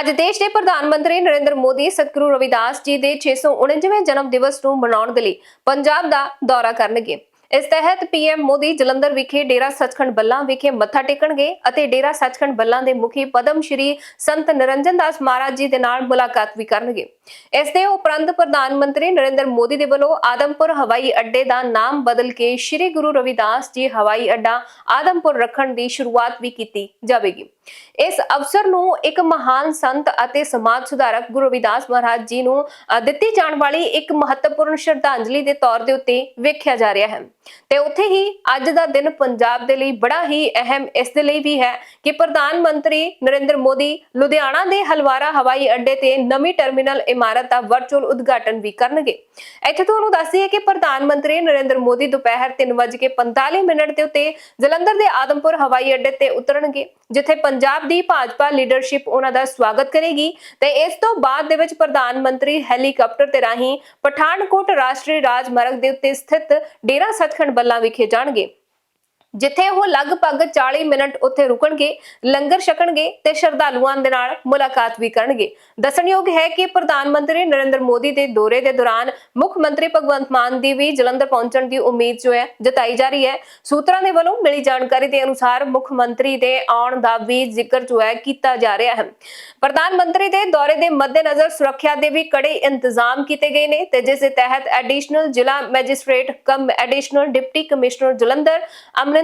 ਅੱਜ ਦੇਸ਼ ਦੇ ਪ੍ਰਧਾਨ ਮੰਤਰੀ ਨਰਿੰਦਰ ਮੋਦੀ ਸਤਿਗੁਰੂ ਰਵਿਦਾਸ ਜੀ ਦੇ 649ਵੇਂ ਜਨਮ ਦਿਵਸ ਨੂੰ ਮਨਾਉਣ ਦੇ ਲਈ ਪੰਜਾਬ ਦਾ ਦੌਰਾ ਕਰਨਗੇ। ਇਸ ਤਹਿਤ ਪੀਐਮ ਮੋਦੀ ਜਲੰਧਰ ਵਿਖੇ ਡੇਰਾ ਸੱਚਖੰਡ ਬੱਲਾ ਵਿਖੇ ਮੱਥਾ ਟੇਕਣਗੇ ਅਤੇ ਡੇਰਾ ਸੱਚਖੰਡ ਬੱਲਾ ਦੇ ਮੁਖੀ ਪਦਮ ਸ਼੍ਰੀ ਸੰਤ ਨਿਰੰਜਨ ਦਾਸ ਮਹਾਰਾਜ ਜੀ ਦੇ ਨਾਲ ਮੁਲਾਕਾਤ ਵੀ ਕਰਨਗੇ। ਇਸ ਦੇ ਉਪਰੰਤ ਪ੍ਰਧਾਨ ਮੰਤਰੀ ਨਰਿੰਦਰ ਮੋਦੀ ਦੇ ਵੱਲੋਂ ਆਦਮਪੁਰ ਹਵਾਈ ਅੱਡੇ ਦਾ ਨਾਮ ਬਦਲ ਕੇ ਸ਼੍ਰੀ ਗੁਰੂ ਰਵਿਦਾਸ ਜੀ ਹਵਾਈ ਅੱਡਾ ਆਦਮਪੁਰ ਰੱਖਣ ਦੀ ਸ਼ੁਰੂਆਤ ਵੀ ਕੀਤੀ ਜਾਵੇਗੀ। ਇਸ ਅਵਸਰ ਨੂੰ ਇੱਕ ਮਹਾਨ ਸੰਤ ਅਤੇ ਸਮਾਜ ਸੁਧਾਰਕ ਗੁਰੂ ਰਵਿਦਾਸ ਮਹਾਰਾਜ ਜੀ ਨੂੰ ਦਿੱਤੀ ਜਾਣ ਵਾਲੀ ਇੱਕ ਮਹੱਤਵਪੂਰਨ ਸ਼ਰਧਾਂਜਲੀ ਦੇ ਤੌਰ ਦੇ ਉੱਤੇ ਵੇਖਿਆ ਜਾ ਰਿਹਾ ਹੈ। ਤੇ ਉੱਥੇ ਹੀ ਅੱਜ ਦਾ ਦਿਨ ਪੰਜਾਬ ਦੇ ਲਈ ਬੜਾ ਹੀ ਅਹਿਮ, ਇਸ ਦੇ ਲਈ ਵੀ ਹੈ ਕਿ ਪ੍ਰਧਾਨ ਮੰਤਰੀ ਨਰਿੰਦਰ ਮੋਦੀ ਲੁਧਿਆਣਾ ਦੇ ਹਲਵਾਰਾ ਹਵਾਈ ਅੱਡੇ ਤੇ ਨਵੀਂ ਟਰਮੀਨਲ ਇਮਾਰਤ ਦਾ ਵਰਚੁਅਲ ਉਦਘਾਟਨ ਵੀ ਕਰਨਗੇ। ਇੱਥੇ ਤੁਹਾਨੂੰ ਦੱਸ ਦਈਏ ਕਿ ਪ੍ਰਧਾਨ ਮੰਤਰੀ ਨਰਿੰਦਰ ਮੋਦੀ ਦੁਪਹਿਰ 3:45 ਮਿੰਟ ਦੇ ਉੱਤੇ ਜਲੰਧਰ ਦੇ ਆਦਮਪੁਰ ਹਵਾਈ ਅੱਡੇ ਤੇ ਉਤਰਨਗੇ, ਜਿੱਥੇ ਪੰਜਾਬ ਦੀ ਭਾਜਪਾ ਲੀਡਰਸ਼ਿਪ ਉਹਨਾਂ ਦਾ ਸਵਾਗਤ ਕਰੇਗੀ ਤੇ ਇਸ ਤੋਂ ਬਾਅਦ ਦੇ ਵਿੱਚ ਪ੍ਰਧਾਨ ਮੰਤਰੀ ਹੈਲੀਕਾਪਟਰ ਤੇ ਰਾਹੀਂ ਪਠਾਨਕੋਟ ਰਾਸ਼ਟਰੀ ਰਾਜਮਾਰਗ ਦੇ ਉੱਤੇ ਸਥਿਤ ਡੇਰਾ ਸੱਚਖੰਡ ਬੱਲਾ ਵਿਖੇ ਜਾਣਗੇ। ਜਿੱਥੇ ਉਹ ਲਗਭਗ 40 ਮਿੰਟ ਉੱਥੇ ਰੁਕਣਗੇ, ਲੰਗਰ ਛਕਣਗੇ ਤੇ ਸ਼ਰਧਾਲੂਆਂ ਦੇ ਨਾਲ ਮੁਲਾਕਾਤ ਵੀ ਕਰਨਗੇ। ਦੱਸਣਯੋਗ ਹੈ ਕਿ ਪ੍ਰਧਾਨ ਮੰਤਰੀ ਨਰਿੰਦਰ ਮੋਦੀ ਦੇ ਦੌਰੇ ਦੇ ਦੌਰਾਨ ਮੁੱਖ ਮੰਤਰੀ ਭਗਵੰਤ ਮਾਨ ਦੀ ਵੀ ਜਲੰਧਰ ਪਹੁੰਚਣ ਦੀ ਉਮੀਦ ਜੋ ਹੈ ਜਤਾਈ ਜਾ ਰਹੀ ਹੈ। ਸੂਤਰਾਂ ਦੇ ਵੱਲੋਂ ਮਿਲੀ ਜਾਣਕਾਰੀ ਦੇ ਅਨੁਸਾਰ ਮੁੱਖ ਮੰਤਰੀ ਦੇ ਆਉਣ ਦਾ ਵੀ ਜ਼ਿਕਰ ਜੋ ਹੈ ਕੀਤਾ ਜਾ ਰਿਹਾ ਹੈ। ਪ੍ਰਧਾਨ ਮੰਤਰੀ ਦੇ ਦੌਰੇ ਦੇ ਮੱਦੇਨਜ਼ਰ ਸੁਰੱਖਿਆ ਦੇ ਵੀ ਕੜੇ ਇੰਤਜ਼ਾਮ ਕੀਤੇ ਗਏ ਨੇ ਤੇ ਜਿਸ ਦੇ ਤਹਿਤ ਐਡੀਸ਼ਨਲ ਜ਼ਿਲ੍ਹਾ magistrate cum additional deputy commissioner Jalandhar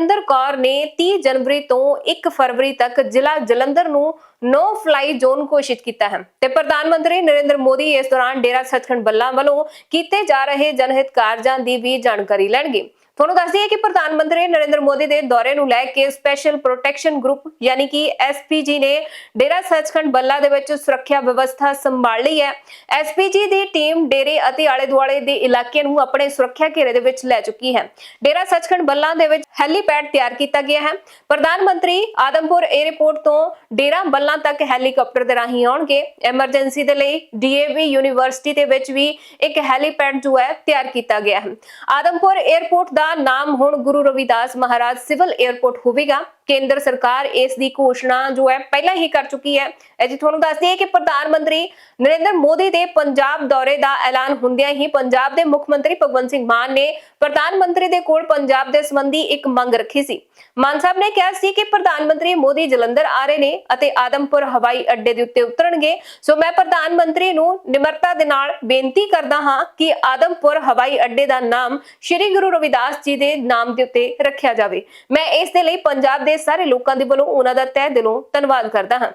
Amarinder Kaur ਨੇ 30 ਜਨਵਰੀ ਤੋਂ 1 ਫਰਵਰੀ ਤੱਕ ਜ਼ਿਲ੍ਹਾ ਜਲੰਧਰ ਨੂੰ ਨੋ ਫਲਾਈ ਜ਼ੋਨ ਘੋਸ਼ਿਤ ਕੀਤਾ ਹੈ। ਤੇ ਪ੍ਰਧਾਨ ਮੰਤਰੀ ਨਰਿੰਦਰ ਮੋਦੀ ਇਸ ਦੌਰਾਨ ਡੇਰਾ ਸੱਚਖੰਡ ਬੱਲਾ ਵੱਲੋਂ ਕੀਤੇ ਜਾ ਰਹੇ ਜਨਹਿਤ ਕਾਰਜਾਂ ਦੀ ਵੀ ਜਾਣਕਾਰੀ ਲੈਣਗੇ। ਤੁਹਾਨੂੰ ਦੱਸ ਦਈਏ ਕਿ ਪ੍ਰਧਾਨ ਮੰਤਰੀ ਨਰਿੰਦਰ ਮੋਦੀ ਦੇ ਦੌਰੇ ਨੂੰ ਲੈ ਕੇ ਸਪੈਸ਼ਲ ਪ੍ਰੋਟੈਕਸ਼ਨ ਗਰੁੱਪ ਯਾਨੀ ਕਿ ਐਸਪੀਜੀ ਨੇ ਡੇਰਾ ਸੱਚਖੰਡ ਬੱਲਾ ਦੇ ਵਿੱਚ ਸੁਰੱਖਿਆ ਵਿਵਸਥਾ ਸੰਭਾਲ ਲਈ ਹੈ। ਐਸਪੀਜੀ ਦੀ ਟੀਮ ਡੇਰੇ ਅਤੇ ਆਲੇ ਦੁਆਲੇ ਦੇ ਇਲਾਕੇ ਨੂੰ ਆਪਣੇ ਸੁਰੱਖਿਆ ਘੇਰੇ ਦੇ ਵਿੱਚ ਲੈ ਚੁੱਕੀ ਹੈ। ਡੇਰਾ ਸੱਚਖੰਡ ਬੱਲਾ ਦੇ ਵਿੱਚ ਹੈਲੀਪੈਡ ਤਿਆਰ ਕੀਤਾ ਗਿਆ ਹੈ। ਪ੍ਰਧਾਨ ਮੰਤਰੀ ਆਦਮਪੁਰ 에ਅਰਪੋਰਟ ਤੋਂ ਡੇਰਾ ਬੱਲਾ ਤੱਕ ਹੈਲੀਕਾਪਟਰ ਦੇ ਰਾਹੀਂ ਆਉਣਗੇ। ਐਮਰਜੈਂਸੀ ਦੇ ਲਈ ਡੀਏਵੀ ਯੂਨੀਵਰਸਿਟੀ ਦੇ ਵਿੱਚ ਵੀ ਇੱਕ ਹੈਲੀਪੈਡ ਜੋ ਹੈ ਤਿਆਰ ਕੀਤਾ ਗਿਆ ਹੈ। ਆਦਮਪੁਰ 에ਅਰਪੋਰਟ ਦਾ ਨਾਮ ਹੁਣ ਗੁਰੂ ਰਵਿਦਾਸ ਮਹਾਰਾਜ ਸਿਵਲ 에ਅਰਪੋਰਟ ਹੋਵੇਗਾ। ਕੇਂਦਰ ਸਰਕਾਰ ਇਸ ਦੀ ਘੋਸ਼ਣਾ ਜੋ ਹੈ ਪਹਿਲਾਂ ਹੀ ਕਰ ਚੁੱਕੀ ਹੈ। ਅਜੇ ਤੁਹਾਨੂੰ ਦੱਸ ਦਈਏ ਕਿ ਪ੍ਰਧਾਨ ਮੰਤਰੀ ਨਰਿੰਦਰ ਮੋਦੀ ਦੇ ਪੰਜਾਬ ਦੌਰੇ ਦਾ ਐਲਾਨ ਹੁੰਦਿਆਂ ਹੀ ਪੰਜਾਬ ਦੇ ਮੁੱਖ ਮੰਤਰੀ ਭਗਵੰਤ ਸਿੰਘ ਮਾਨ ਨੇ ਪ੍ਰਧਾਨ ਮੰਤਰੀ ਦੇ ਕੋਲ ਪੰਜਾਬ ਦੇ ਸੰਬੰਧੀ ਇੱਕ ਮੰਗ ਰੱਖੀ ਸੀ। ਮਾਨ ਸਾਹਿਬ ਨੇ ਕਿਹਾ ਸੀ ਕਿ ਪ੍ਰਧਾਨ ਮੰਤਰੀ ਮੋਦੀ ਜਲੰਧਰ ਆ ਰਹੇ ਨੇ ਅਤੇ ਆਦਮਪੁਰ ਹਵਾਈ ਅੱਡੇ ਦੇ ਉੱਤੇ ਉਤਰਨਗੇ। ਸੋ ਮੈਂ ਪ੍ਰਧਾਨ ਮੰਤਰੀ ਨੂੰ ਨਿਮਰਤਾ ਦੇ ਨਾਲ ਬੇਨਤੀ ਕਰਦਾ ਹਾਂ ਕਿ ਆਦਮਪੁਰ ਹਵਾਈ ਅੱਡੇ ਦਾ ਨਾਮ ਸ੍ਰੀ ਗੁਰੂ ਰਵਿਦਾਸ ਜੀ ਦੇ ਨਾਮ ਦੇ ਉੱਤੇ ਰੱਖਿਆ ਜਾਵੇ। ਮੈਂ ਇਸ ਦੇ ਲਈ ਪੰਜਾਬ ਦੇ ਸਾਰੇ ਲੋਕਾਂ ਦੇ ਵੱਲੋਂ ਉਹਨਾਂ ਦਾ ਤਹਿ ਦਿਲੋਂ ਧੰਨਵਾਦ ਕਰਦਾ ਹਾਂ।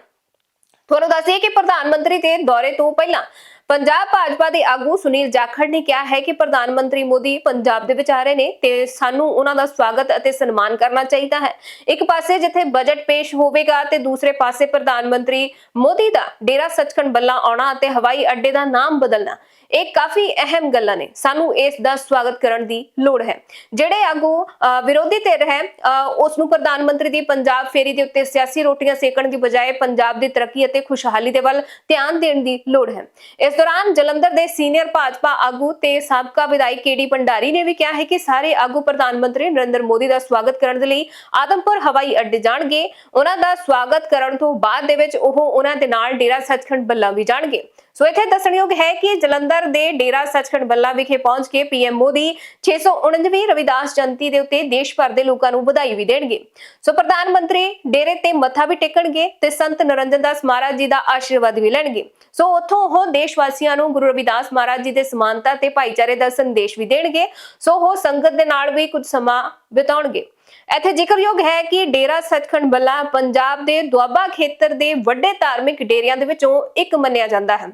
ਤੁਹਾਨੂੰ ਦੱਸੀਏ ਕਿ ਪ੍ਰਧਾਨ ਮੰਤਰੀ ਦੇ ਦੌਰੇ ਤੋਂ ਪਹਿਲਾਂ ਪੰਜਾਬ ਭਾਜਪਾ ਦੇ ਆਗੂ ਸੁਨੀਲ ਜਾਖੜ ਨੇ ਕਿਹਾ ਹੈ ਕਿ ਪ੍ਰਧਾਨ ਮੰਤਰੀ ਮੋਦੀ ਪੰਜਾਬ ਦੇ ਵਿੱਚ ਆ ਰਹੇ ਨੇ ਤੇ ਸਾਨੂੰ ਉਹਨਾਂ ਦਾ ਸਵਾਗਤ ਅਤੇ ਸਨਮਾਨ ਕਰਨਾ ਚਾਹੀਦਾ ਹੈ। ਇੱਕ ਪਾਸੇ ਜਿੱਥੇ ਬਜਟ ਪੇਸ਼ ਹੋਵੇਗਾ ਤੇ ਦੂਸਰੇ ਪਾਸੇ ਪ੍ਰਧਾਨ ਮੰਤਰੀ ਮੋਦੀ ਦਾ ਡੇਰਾ ਸੱਚਖੰਡ ਬੱਲਾ ਆਉਣਾ ਅਤੇ ਹਵਾਈ ਅੱਡੇ ਦਾ ਨਾਮ ਬਦਲਣਾ ਇਹ ਕਾਫੀ ਅਹਿਮ ਗੱਲਾਂ ਨੇ। ਸਾਨੂੰ ਇਸ ਦਾ ਸਵਾਗਤ ਕਰਨ ਦੀ ਲੋੜ ਹੈ। ਜਿਹੜੇ ਆਗੂ ਅ, ਵਿਰੋਧੀ ਧਿਰ ਹੈ ਅ, ਉਸ ਨੂੰ ਪ੍ਰਧਾਨ ਮੰਤਰੀ ਦੀ ਪੰਜਾਬ ਫੇਰੀ ਦੇ ਉੱਤੇ ਸਿਆਸੀ ਰੋਟੀਆਂ ਸੇਕਣ ਦੀ ਬਜਾਏ ਪੰਜਾਬ ਦੀ ਤਰੱਕੀ ਅਤੇ ਖੁਸ਼ਹਾਲੀ ਦੇ ਵੱਲ ਧਿਆਨ ਦੇਣ ਦੀ ਲੋੜ ਹੈ। ਇਸ ਦੌਰਾਨ ਜਲੰਧਰ ਦੇ ਸੀਨੀਅਰ ਭਾਜਪਾ ਆਗੂ ਤੇ ਸਾਬਕਾ ਵਿਧਾਇਕ ਕੇਡੀ ਭੰਡਾਰੀ ਨੇ ਵੀ ਕਿਹਾ ਹੈ ਕਿ ਸਾਰੇ ਆਗੂ ਪ੍ਰਧਾਨ ਮੰਤਰੀ ਨਰਿੰਦਰ ਮੋਦੀ ਦਾ ਸਵਾਗਤ ਕਰਨ ਦੇ ਲਈ ਆਦਮਪੁਰ ਹਵਾਈ ਅੱਡੇ ਜਾਣਗੇ। ਉਹਨਾਂ ਦਾ ਸਵਾਗਤ ਕਰਨ ਤੋਂ ਬਾਅਦ ਦੇ ਵਿੱਚ ਉਹ ਉਹਨਾਂ ਦੇ ਨਾਲ ਡੇਰਾ ਸੱਚਖੰਡ ਬੱਲਾ ਵੀ ਜਾਣਗੇ। ਸੋ ਇੱਥੇ ਦੱਸਣਯੋਗ ਹੈ ਕਿ ਜਲੰਧਰ ਦੇ ਡੇਰਾ ਸੱਚਖੰਡ ਬੱਲਾ ਵਿਖੇ ਪਹੁੰਚ ਕੇ ਪੀਐਮ ਮੋਦੀ 649ਵੀਂ ਰਵਿਦਾਸ ਜਯੰਤੀ ਦੇ ਉੱਤੇ ਦੇਸ਼ ਭਰ ਦੇ ਲੋਕਾਂ ਨੂੰ ਵਧਾਈ ਵੀ ਦੇਣਗੇ। ਸੋ ਪ੍ਰਧਾਨ ਮੰਤਰੀ ਡੇਰੇ ਤੇ ਮੱਥਾ ਵੀ ਟੇਕਣਗੇ ਤੇ ਸੰਤ ਨਰਿੰਦਰ ਦਾਸ ਮਹਾਰਾਜ ਜੀ ਦਾ ਆਸ਼ੀਰਵਾਦ ਵੀ ਲੈਣਗੇ। ਸੋ ਉੱਥੋਂ ਉਹ ਦੇਸ਼ ਵਾਸੀਆਂ ਨੂੰ ਗੁਰੂ ਰਵਿਦਾਸ ਮਹਾਰਾਜ ਜੀ ਦੇ ਸਮਾਨਤਾ ਤੇ ਭਾਈਚਾਰੇ ਦਾ ਸੰਦੇਸ਼ ਵੀ ਦੇਣਗੇ। ਸੋ ਉਹ ਸੰਗਤ ਦੇ ਨਾਲ ਵੀ ਕੁਝ ਸਮਾਂ ਬਿਤਾਉਣਗੇ। ਇੱਥੇ ਜ਼ਿਕਰਯੋਗ ਹੈ ਕਿ ਡੇਰਾ ਸੱਚਖੰਡ ਬੱਲਾ ਪੰਜਾਬ ਦੇ ਦੁਆਬਾ ਖੇਤਰ ਦੇ ਵੱਡੇ ਧਾਰਮਿਕ ਡੇਰਿਆਂ ਦੇ ਵਿੱਚੋਂ ਇੱਕ ਮੰਨਿਆ ਜਾਂਦਾ ਹੈ।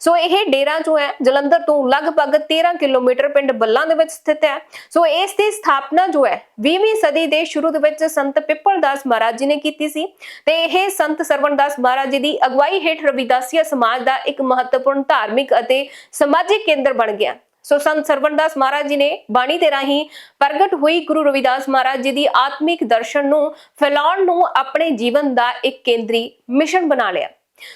ਸੋ ਇਹ ਡੇਰਾ ਜੋ ਹੈ, ਜਲੰਧਰ ਤੋਂ ਲਗਭਗ 13 ਕਿਲੋਮੀਟਰ ਪਿੰਡ ਬੱਲਾਂ ਦੇ ਵਿੱਚ ਸਥਿਤ ਹੈ। ਸੋ ਇਸ ਦੀ ਸਥਾਪਨਾ ਜੋ ਹੈ 20ਵੀਂ ਸਦੀ ਦੇ ਸ਼ੁਰੂ ਦੇ ਵਿੱਚ ਸੰਤ ਪਿੱਪਲ ਦਾਸ ਮਹਾਰਾਜ ਜੀ ਨੇ ਕੀਤੀ ਸੀ ਤੇ ਇਹ ਸੰਤ ਸਰਵਣ ਦਾਸ ਮਹਾਰਾਜ ਜੀ ਦੀ ਅਗਵਾਈ ਹੇਠ ਰਵਿਦਾਸੀਆ ਸਮਾਜ ਦਾ ਇੱਕ ਮਹੱਤਵਪੂਰਨ ਧਾਰਮਿਕ ਅਤੇ ਸਮਾਜਿਕ ਕੇਂਦਰ ਬਣ ਗਿਆ। ਸੋ ਸੰਤ ਸਰਵਣਦਾਸ ਮਹਾਰਾਜ ਜੀ ਨੇ ਬਾਣੀ ਦੇ ਰਾਹੀਂ ਪ੍ਰਗਟ ਹੋਈ ਗੁਰੂ ਰਵਿਦਾਸ ਮਹਾਰਾਜ ਜੀ ਦੀ ਆਤਮਿਕ ਦਰਸ਼ਨ ਨੂੰ ਫੈਲਾਉਣ ਨੂੰ ਆਪਣੇ ਜੀਵਨ ਦਾ ਇੱਕ ਕੇਂਦਰੀ ਮਿਸ਼ਨ ਬਣਾ ਲਿਆ।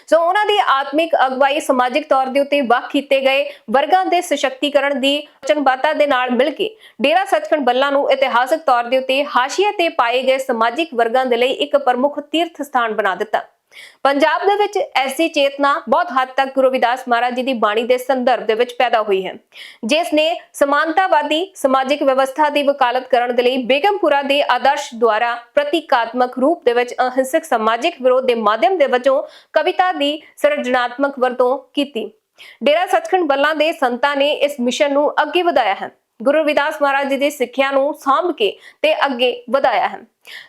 ਸੋ ਉਹਨਾਂ ਦੀ ਆਤਮਿਕ ਅਗਵਾਈ ਸਮਾਜਿਕ ਤੌਰ ਦੇ ਉੱਤੇ ਵੱਖ ਕੀਤੇ ਗਏ ਵਰਗਾਂ ਦੇ ਸਸ਼ਕਤੀਕਰਨ ਦੀ ਵਚਨਬੱਧਤਾ ਦੇ ਨਾਲ ਮਿਲ ਕੇ ਡੇਰਾ ਸੱਚਖੰਡ ਬੱਲਾ ਨੂੰ ਇਤਿਹਾਸਕ ਤੌਰ ਦੇ ਉੱਤੇ ਹਾਸ਼ੀਏ ਤੇ ਪਾਏ ਗਏ ਸਮਾਜਿਕ ਵਰਗਾਂ ਦੇ ਲਈ ਇੱਕ ਪ੍ਰਮੁੱਖ ਤੀਰਥ ਸਥਾਨ ਬਣਾ ਦਿੱਤਾ। ਪੰਜਾਬ ਦੇ ਵਿੱਚ ਐਸੀ ਚੇਤਨਾ ਬਹੁਤ ਹੱਦ ਤੱਕ ਗੁਰੂ ਰਵਿਦਾਸ ਮਹਾਰਾਜ ਜੀ ਦੀ ਬਾਣੀ ਦੇ ਸੰਦਰਭ ਦੇ ਵਿੱਚ ਪੈਦਾ ਹੋਈ ਹੈ, ਜਿਸ ਨੇ ਸਮਾਨਤਾਵਾਦੀ ਸਮਾਜਿਕ ਵਿਵਸਥਾ ਦੀ ਵਕਾਲਤ ਕਰਨ ਦੇ ਲਈ ਬੇਗਮਪੁਰਾ ਦੇ ਆਦਰਸ਼ ਦੁਆਰਾ ਪ੍ਰਤੀਕਾਤਮਕ ਰੂਪ ਦੇ ਵਿੱਚ ਅਹਿੰਸਕ ਸਮਾਜਿਕ ਵਿਰੋਧ ਦੇ ਮਾਧਿਅਮ ਦੇ ਵਜੋਂ ਕਵਿਤਾ ਦੀ ਸਿਰਜਣਾਤਮਕ ਵਰਤੋਂ ਕੀਤੀ। ਡੇਰਾ ਸੱਚਖੰਡ ਬੱਲਾ ਦੇ ਸੰਤਾਂ ਨੇ ਇਸ ਮਿਸ਼ਨ ਨੂੰ ਅੱਗੇ ਵਧਾਇਆ ਹੈ। ਗੁਰੂ ਰਵਿਦਾਸ ਮਹਾਰਾਜ ਜੀ ਦੀ ਸਿੱਖਿਆ ਨੂੰ ਸਾਂਭ ਕੇ ਤੇ ਅੱਗੇ ਵਧਾਇਆ ਹੈ।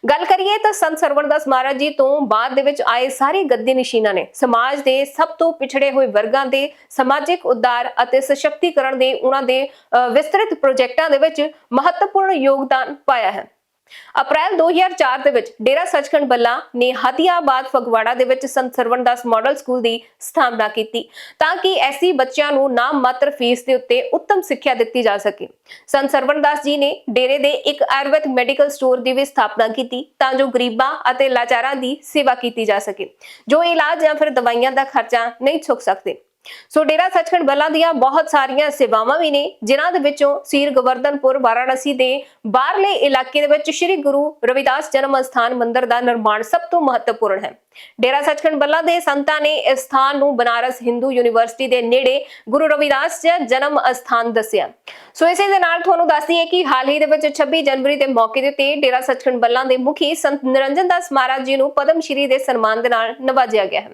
ਗੱਲ ਕਰੀਏ ਤਾਂ ਸੰਤ ਸਰਵਣਦਾਸ ਮਹਾਰਾਜ ਜੀ ਤੋਂ ਬਾਅਦ ਦੇ ਵਿੱਚ ਆਏ ਸਾਰੇ ਗੱਦੀ ਨਿਸ਼ੀਨਾਂ ਨੇ ਸਮਾਜ ਦੇ ਸਭ ਤੋਂ ਪਿਛੜੇ ਹੋਏ ਵਰਗਾਂ ਦੇ ਸਮਾਜਿਕ ਉদ্ধাਰ ਅਤੇ ਸਸ਼ਕਤੀਕਰਨ ਦੇ ਉਹਨਾਂ ਦੇ ਅਹ, ਵਿਸਤ੍ਰਿਤ ਪ੍ਰੋਜੈਕਟਾਂ ਦੇ ਵਿੱਚ ਮਹੱਤਵਪੂਰਨ ਯੋਗਦਾਨ ਪਾਇਆ ਹੈ। ਅਪ੍ਰੈਲ 2004 ਦੇ ਵਿੱਚ ਡੇਰਾ ਸੱਚਖੰਡ ਬੱਲਾ ਨੇ ਹਦੀਆਬਾਦ ਫਗਵਾੜਾ ਦੇ ਵਿੱਚ ਸੰਤ ਸਰਵਣਦਾਸ ਮਾਡਲ ਸਕੂਲ ਦੀ ਸਥਾਪਨਾ ਕੀਤੀ ਤਾਂ ਕਿ ਐਸੀ ਬੱਚਿਆਂ ਨੂੰ ਨਾਮ ਮਾਤਰ ਫੀਸ ਦੇ ਉੱਤੇ ਉੱਤਮ ਸਿੱਖਿਆ ਦਿੱਤੀ ਜਾ ਸਕੇ। ਸੰਤ ਸਰਵਣਦਾਸ ਜੀ ਨੇ ਡੇਰੇ ਦੇ ਇੱਕ ਆਯੁਰਵੈਦ ਮੈਡੀਕਲ ਸਟੋਰ ਦੀ ਵੀ ਸਥਾਪਨਾ ਕੀਤੀ ਤਾਂ ਜੋ ਗਰੀਬਾਂ ਅਤੇ ਲਾਚਾਰਾਂ ਦੀ ਸੇਵਾ ਕੀਤੀ ਜਾ ਸਕੇ, ਜੋ ਇਲਾਜ ਜਾਂ ਫਿਰ ਦਵਾਈਆਂ ਦਾ ਖਰਚਾ ਨਹੀਂ ਚੁੱਕ ਸਕਦੇ। ਸੋ ਡੇਰਾ ਸੱਚਖੰਡ ਬੱਲਾ ਦੀਆਂ ਬਹੁਤ ਸਾਰੀਆਂ ਸੇਵਾਵਾਂ ਵੀ ਨੇ, ਜਿਨ੍ਹਾਂ ਦੇ ਵਿੱਚੋਂ ਸੀਰ ਗਵਰਧਨਪੁਰ, ਵਾਰਾਣਸੀ ਦੇ ਬਾਹਰਲੇ ਇਲਾਕੇ ਦੇ ਵਿੱਚ ਸ੍ਰੀ ਗੁਰੂ ਰਵਿਦਾਸ ਜਨਮ ਅਸਥਾਨ ਮੰਦਿਰ ਦਾ ਨਿਰਮਾਣ ਸਭ ਤੋਂ ਮਹੱਤਵਪੂਰਨ ਹੈ। ਡੇਰਾ ਸੱਚਖੰਡ ਬੱਲਾ ਦੇ ਸੰਤਾਂ ਨੇ ਇਸ ਸਥਾਨ ਨੂੰ ਬਨਾਰਸ ਹਿੰਦੂ ਯੂਨੀਵਰਸਿਟੀ ਦੇ ਨੇੜੇ ਗੁਰੂ ਰਵਿਦਾਸ ਜੀ ਜਨਮ ਅਸਥਾਨ ਦੱਸਿਆ। ਸੋ ਇਸੇ ਦੇ ਨਾਲ ਤੁਹਾਨੂੰ ਦੱਸ ਦਈਏ ਕਿ ਹਾਲ ਹੀ ਦੇ ਵਿੱਚ 26 ਜਨਵਰੀ ਦੇ ਮੌਕੇ ਦੇ ਉੱਤੇ ਡੇਰਾ ਸੱਚਖੰਡ ਬੱਲਾ ਦੇ ਮੁਖੀ ਸੰਤ ਨਿਰੰਜਨ ਦਾਸ ਮਹਾਰਾਜ ਜੀ ਨੂੰ ਪਦਮ ਸ਼੍ਰੀ ਦੇ ਸਨਮਾਨ ਦੇ ਨਾਲ ਨਵਾਜਿਆ ਗਿਆ ਹੈ।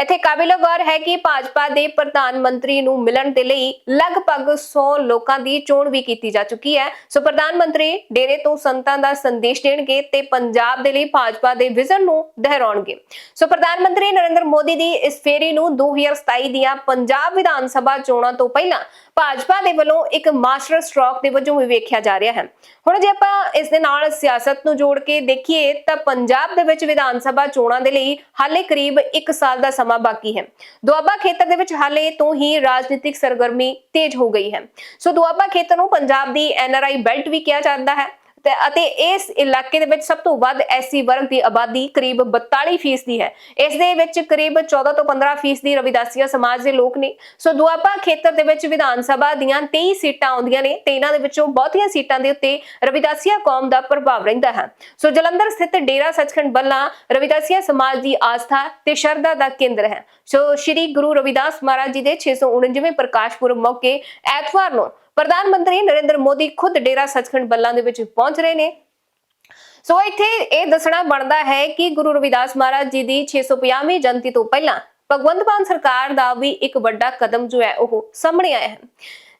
ਇੱਥੇ ਕਾਬਿਲ ਗੌਰ ਹੈ ਕਿ ਭਾਜਪਾ ਦੇ ਪ੍ਰਧਾਨ ਮੰਤਰੀ ਨੂੰ ਮਿਲਣ ਦੇ ਲਈ ਲਗਭਗ 100 ਲੋਕਾਂ ਦੀ ਚੋਣ ਵੀ ਕੀਤੀ ਜਾ ਚੁੱਕੀ ਹੈ। ਸੋ ਪ੍ਰਧਾਨ ਮੰਤਰੀ ਡੇਰੇ ਤੋਂ ਸੰਤਾਂ ਦਾ ਸੰਦੇਸ਼ ਦੇਣਗੇ ਤੇ ਪੰਜਾਬ ਦੇ ਲਈ ਭਾਜਪਾ ਦੇ ਵਿਜ਼ਨ ਨੂੰ ਦੁਹਰਾਉਣਗੇ। ਸੋ ਪ੍ਰਧਾਨ ਮੰਤਰੀ ਨਰਿੰਦਰ ਮੋਦੀ ਦੀ ਇਸ ਫੇਰੀ ਨੂੰ 2027 ਦੀਆਂ ਪੰਜਾਬ ਵਿਧਾਨ ਸਭਾ ਚੋਣਾਂ ਤੋਂ ਪਹਿਲਾਂ ਭਾਜਪਾ ਦੇ ਵੱਲੋਂ ਇੱਕ ਮਾਸਟਰ ਸਟ੍ਰੋਕ ਦੇ ਵਜੋਂ ਵੀ ਵੇਖਿਆ ਜਾ ਰਿਹਾ ਹੈ। ਹੁਣ ਜੇ ਆਪਾਂ ਇਸ ਦੇ ਨਾਲ ਸਿਆਸਤ ਨੂੰ ਜੋੜ ਕੇ ਦੇਖੀਏ ਤਾਂ ਪੰਜਾਬ ਦੇ ਵਿੱਚ ਵਿਧਾਨ ਸਭਾ ਚੋਣਾਂ ਦੇ ਲਈ ਹਾਲੇ ਕਰੀਬ 1 ਸਾਲ ਦਾ ਸਮਾਂ ਬਾਕੀ ਹੈ। ਦੁਆਬਾ ਖੇਤਰ ਦੇ ਵਿੱਚ ਹਾਲੇ ਤੋਂ ਹੀ ਰਾਜਨੀਤਿਕ ਸਰਗਰਮੀ ਤੇਜ਼ ਹੋ ਗਈ ਹੈ। ਸੋ ਦੁਆਬਾ ਖੇਤਰ ਨੂੰ ਪੰਜਾਬ ਦੀ ਐਨਆਰਆਈ ਬੈਲਟ ਵੀ ਕਿਹਾ ਜਾਂਦਾ ਹੈ। ਤੇ ਅਤੇ ਇਸ ਇਲਾਕੇ ਦੇ ਵਿੱਚ ਸਭ ਤੋਂ ਵੱਧ ਐਸੀ ਵਰਗ ਦੀ ਆਬਾਦੀ ਕਰੀਬ 42% ਦੀ ਹੈ। ਇਸ ਦੇ ਵਿੱਚ ਕਰੀਬ 14 ਤੋਂ 15% ਦੀ ਰਵਿਦਾਸੀਆ ਸਮਾਜ ਦੇ ਲੋਕ ਨੇ। ਸੋ ਦੁਆਬਾ ਖੇਤਰ ਦੇ ਵਿੱਚ ਵਿਧਾਨ ਸਭਾ ਦੀਆਂ 23 ਸੀਟਾਂ ਆਉਂਦੀਆਂ ਨੇ ਤੇ ਇਹਨਾਂ ਦੇ ਵਿੱਚੋਂ ਬਹੁਤੀਆਂ ਸੀਟਾਂ ਦੇ ਉੱਤੇ ਰਵਿਦਾਸੀਆ ਕੌਮ ਦਾ ਪ੍ਰਭਾਵ ਰਹਿੰਦਾ ਹੈ। ਸੋ ਜਲੰਧਰ ਸਥਿਤ ਡੇਰਾ ਸੱਚਖੰਡ ਬੱਲਾ ਰਵਿਦਾਸੀਆ ਸਮਾਜ ਦੀ ਆਸਥਾ ਤੇ ਸ਼ਰਧਾ ਦਾ ਕੇਂਦਰ ਹੈ। ਸੋ ਸ੍ਰੀ ਗੁਰੂ ਰਵਿਦਾਸ ਮਹਾਰਾਜ ਜੀ ਦੇ 649ਵੇਂ ਪ੍ਰਕਾਸ਼ ਪੁਰਬ ਮੌਕੇ ਐਤਵਾਰ ਨੂੰ ਪ੍ਰਧਾਨ ਮੰਤਰੀ ਨਰਿੰਦਰ ਮੋਦੀ ਖੁਦ ਡੇਰਾ ਸੱਚਖੰਡ ਬੱਲਾਂ ਦੇ ਵਿੱਚ ਪਹੁੰਚ ਰਹੇ ਨੇ। ਸੋ ਇੱਥੇ ਇਹ ਦੱਸਣਾ ਬਣਦਾ ਹੈ ਕਿ ਗੁਰੂ ਰਵਿਦਾਸ ਮਹਾਰਾਜ ਜੀ ਦੀ 650ਵੀਂ ਜਯੰਤੀ ਤੋਂ ਪਹਿਲਾਂ ਭਗਵੰਤ ਮਾਨ ਸਰਕਾਰ ਦਾ ਵੀ ਇੱਕ ਵੱਡਾ ਕਦਮ ਜੋ ਹੈ ਉਹ ਸਾਹਮਣੇ ਆਇਆ ਹੈ।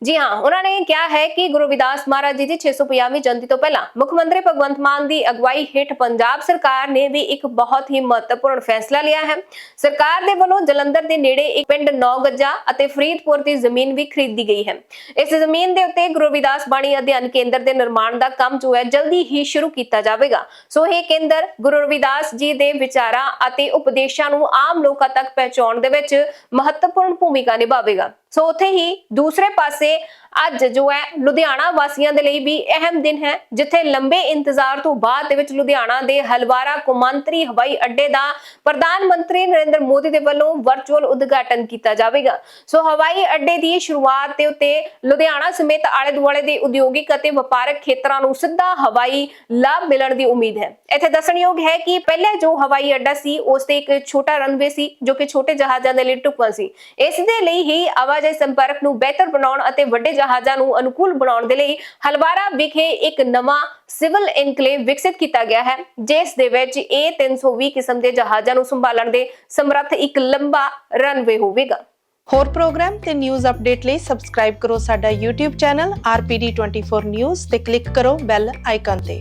ਜੀ ਹਾਂ, ਉਹਨਾਂ ਨੇ ਕਿਹਾ ਹੈ ਕਿ ਗੁਰੂ ਰਵਿਦਾਸ ਮਹਾਰਾਜ ਜੀ ਦੀ 650ਵੀਂ ਜਯੰਤੀ ਤੋਂ ਪਹਿਲਾਂ ਮੁੱਖ ਮੰਤਰੀ ਭਗਵੰਤ ਮਾਨ ਦੀ ਅਗਵਾਈ ਹੇਠ ਪੰਜਾਬ ਸਰਕਾਰ ਨੇ ਵੀ ਇੱਕ ਬਹੁਤ ਹੀ ਮਹੱਤਵਪੂਰਨ ਫੈਸਲਾ ਲਿਆ ਹੈ। ਸਰਕਾਰ ਦੇ ਵੱਲੋਂ ਜਲੰਧਰ ਦੇ ਨੇੜੇ ਇੱਕ ਪਿੰਡ ਨੌ ਗੱਜਾ ਅਤੇ ਫਰੀਦਪੁਰ ਦੀ ਜ਼ਮੀਨ ਵੀ ਖਰੀਦੀ ਗਈ ਹੈ। ਇਸ ਜ਼ਮੀਨ ਦੇ ਉੱਤੇ ਗੁਰੂ ਰਵਿਦਾਸ ਬਾਣੀ ਅਧਿਐਨ ਕੇਂਦਰ ਦੇ ਨਿਰਮਾਣ ਦਾ ਕੰਮ ਜੋ ਹੈ ਜਲਦੀ ਹੀ ਸ਼ੁਰੂ ਕੀਤਾ ਜਾਵੇਗਾ। ਸੋ ਇਹ ਕੇਂਦਰ ਗੁਰੂ ਰਵਿਦਾਸ ਜੀ ਦੇ ਵਿਚਾਰਾਂ ਅਤੇ ਉਪਦੇਸ਼ਾਂ ਨੂੰ ਆਮ ਲੋਕਾਂ ਤੱਕ ਪਹੁੰਚਾਉਣ ਦੇ ਵਿੱਚ ਮਹੱਤਵਪੂਰਨ ਭੂਮਿਕਾ ਨਿਭਾਵੇਗਾ। ਸੋ ਉੱਥੇ ਹੀ ਦੂਸਰੇ ਪਾਸੇ ਅੱਜ ਜੋ ਹੈ ਲੁਧਿਆਣਾ ਵਾਸੀਆਂ ਦੇ ਲਈ ਵੀ ਅਹਿਮ ਦਿਨ ਹੈ, ਜਿੱਥੇ ਲੰਬੇ ਇੰਤਜ਼ਾਰ ਤੋਂ ਬਾਅਦ ਦੇ ਵਿੱਚ ਲੁਧਿਆਣਾ ਦੇ ਹਲਵਾਰਾ ਕੁਮਾਂਤਰੀ ਹਵਾਈ ਅੱਡੇ ਦਾ ਪ੍ਰਧਾਨ ਮੰਤਰੀ ਨਰਿੰਦਰ ਮੋਦੀ ਦੇ ਵੱਲੋਂ ਵਰਚੁਅਲ ਉਦਘਾਟਨ ਕੀਤਾ ਜਾਵੇਗਾ। ਸੋ ਹਵਾਈ ਅੱਡੇ ਦੀ ਸ਼ੁਰੂਆਤ ਦੇ ਉੱਤੇ ਲੁਧਿਆਣਾ ਸਮੇਤ ਆਲੇ ਦੁਆਲੇ ਦੇ ਉਦਯੋਗਿਕ ਅਤੇ ਵਪਾਰਕ ਖੇਤਰਾਂ ਨੂੰ ਸਿੱਧਾ ਹਵਾਈ ਲਾਭ ਮਿਲਣ ਦੀ ਉਮੀਦ ਹੈ। ਇੱਥੇ ਦੱਸਣਯੋਗ ਹੈ ਕਿ ਪਹਿਲੇ ਜੋ ਹਵਾਈ ਅੱਡਾ ਸੀ, ਉਸ ਤੇ ਇੱਕ ਛੋਟਾ ਰਨਵੇ ਸੀ, ਜੋ ਕਿ ਛੋਟੇ ਜਹਾਜ਼ਾਂ ਦੇ ਲਈ ਢੁਕਵਾਂ ਸੀ। ਇਸ ਦੇ ਲਈ ਹੀ ਆਵਾਜਾਈ ਸੰਪਰਕ ਨੂੰ ਬਿਹਤਰ ਬਣਾਉਣ ਅਤੇ ਵੱਡੇ ਜਹਾਜ਼ਾਂ ਨੂੰ ਅਨੁਕੂਲ ਬਣਾਉਣ ਦੇ ਲਈ ਹਲਵਾਰਾ ਵਿਖੇ ਇੱਕ ਨਵਾਂ ਸਿਵਲ ਇਨਕਲੇਵ ਵਿਕਸਿਤ ਕੀਤਾ ਗਿਆ ਹੈ, ਜਿਸ ਦੇ ਵਿੱਚ ਇਹ 320 ਕਿਸਮ ਦੇ ਜਹਾਜ਼ਾਂ ਨੂੰ ਸੰਭਾਲਣ ਦੇ ਸਮਰੱਥ ਇੱਕ ਲੰਬਾ ਰਨਵੇ ਹੋਵੇਗਾ। ਹੋਰ ਪ੍ਰੋਗਰਾਮ ਤੇ ਨਿਊਜ਼ ਅਪਡੇਟ ਲਈ ਸਬਸਕ੍ਰਾਈਬ ਕਰੋ ਸਾਡਾ YouTube ਚੈਨਲ RPD24 News ਤੇ ਕਲਿੱਕ ਕਰੋ ਬੈਲ ਆਈਕਨ ਤੇ।